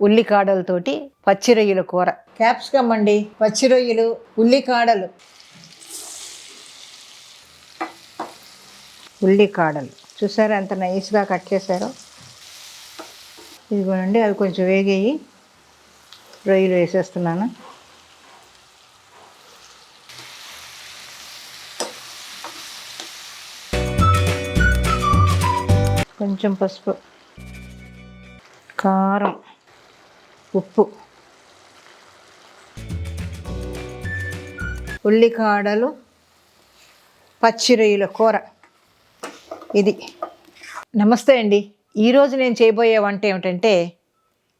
ఉల్లికాడలతోటి పచ్చి రొయ్యల కూర. క్యాప్సికమ్ అండి పచ్చి రొయ్యలు ఉల్లికాడలు. ఉల్లికాడలు. చూసారా ఎంత నైస్గా కట్ చేశారో? ఇదిగోనండి అవి కొంచెం వేగాయి. రొయ్యలు వేసేస్తున్నాను. కొంచెం పసుపు. కారం. ఉప్పు. ఉల్లికాడలు పచ్చి రొయ్యల కూర. ఇది. నమస్తే అండి. ఈరోజు నేను చేయబోయే వంట ఏమిటంటే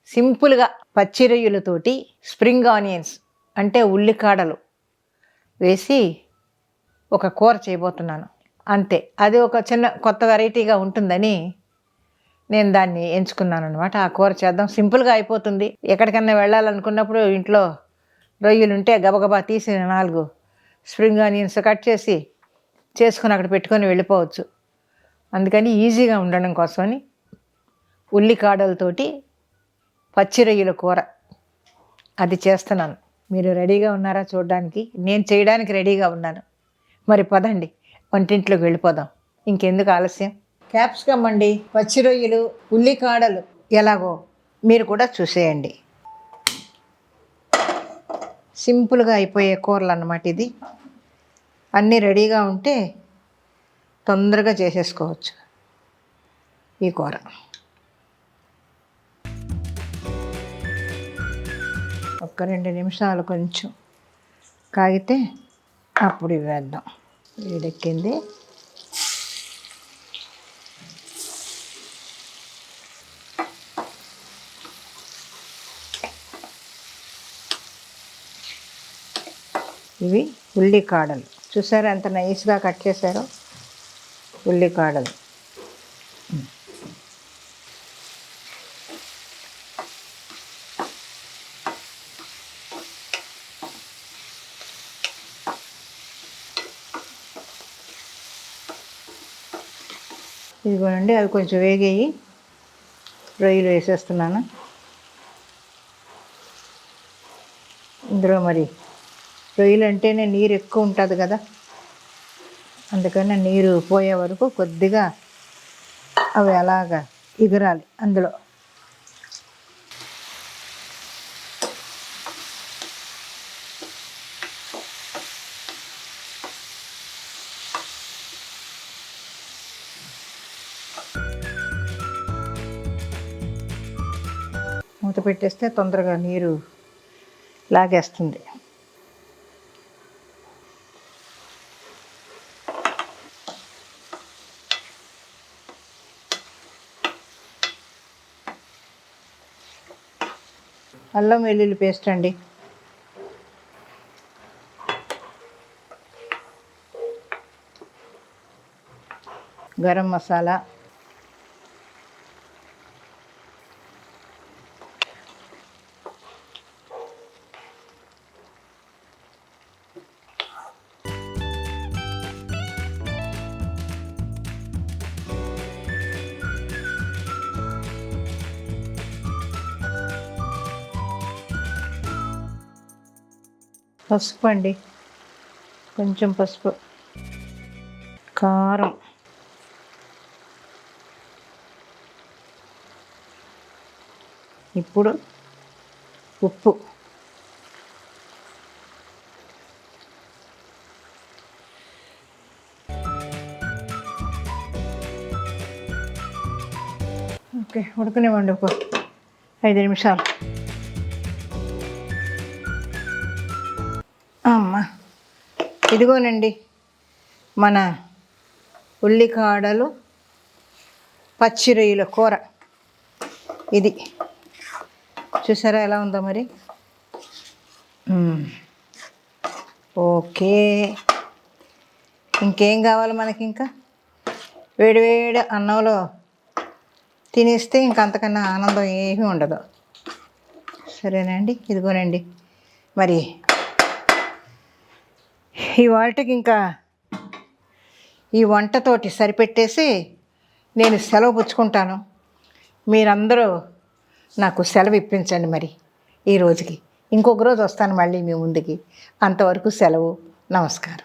సింపుల్గా పచ్చిరొయ్యలతోటి స్ప్రింగ్ ఆనియన్స్ అంటే ఉల్లికాడలు వేసి ఒక కూర చేయబోతున్నాను. అంతే. అది ఒక చిన్న కొత్త వెరైటీగా ఉంటుందని నేను దాన్ని ఎంచుకున్నాను అనమాట ఆ కూర చేద్దాం. సింపుల్గా అయిపోతుంది. ఎక్కడికన్నా వెళ్ళాలనుకున్నప్పుడు ఇంట్లో రొయ్యలు ఉంటే గబగబా తీసి నాలుగు స్ప్రింగ్ ఆనియన్స్ కట్ చేసి చేసుకుని అక్కడ పెట్టుకొని వెళ్ళిపోవచ్చు. అందుకని ఈజీగా ఉండడం కోసమని ఉల్లికాడలతోటి పచ్చి రొయ్యల కూర అది చేస్తున్నాను. మీరు రెడీగా ఉన్నారా చూడడానికి? నేను చేయడానికి రెడీగా ఉన్నాను. మరి పదండి. వంటింట్లోకి వెళ్ళిపోదాం. ఇంకెందుకు ఆలస్యం? క్యాప్సికమ్ అండి పచ్చి రొయ్యలు ఉల్లికాడలు ఎలాగో మీరు కూడా చూసేయండి. సింపుల్గా అయిపోయే కూరలు అన్నమాట ఇది. అన్నీ రెడీగా ఉంటే తొందరగా చేసేసుకోవచ్చు ఈ కూర. ఒక్క రెండు నిమిషాలు కొంచెం కాగితే అప్పుడు ఇవి వేద్దాం. వేడెక్కింది. ఇవి ఉల్లికాడలు చూసారా ఎంత నైస్గా కట్ చేశారో? ఉల్లికాడలు ఇదిగోనండి అవి కొంచెం వేగేయి. రొయ్యలు వేసేస్తున్నాను. ఇందులో మరి రొయ్యలు అంటేనే నీరు ఎక్కువ ఉంటుంది కదా. అందుకని నీరు పోయే వరకు కొద్దిగా అవి అలాగా ఎగరాలి అందులో. మూత పెట్టేస్తే తొందరగా నీరు లాగేస్తుంది. అల్లం వెల్లుల్లి పేస్ట్ అండి. గరం మసాలా. పసుపు అండి కొంచెం పసుపు. కారం. ఇప్పుడు ఉప్పు. ఓకే ఉడకనివ్వండి ఒక ఐదు నిమిషాలు. అమ్మ. ఇదిగోనండి మన ఉల్లికాడలు పచ్చిరొయ్యల కూర. ఇది. చూసారా ఎలా ఉందో మరి? ఓకే. ఇంకేం కావాలి మనకి ఇంకా వేడివేడి అన్నంలో తినేస్తే ఇంక అంతకన్నా ఆనందం ఏమీ ఉండదు. సరేనండి ఇదిగోనండి. మరి ఇవాళకి ఇంకా ఈ వంటతోటి సరిపెట్టేసి నేను సెలవు పుచ్చుకుంటాను. మీరందరూ నాకు సెలవు ఇప్పించండి మరి ఈ రోజుకి. ఇంకొక రోజు వస్తాను మళ్ళీ మీ ముందుకి. అంతవరకు సెలవు. నమస్కారం.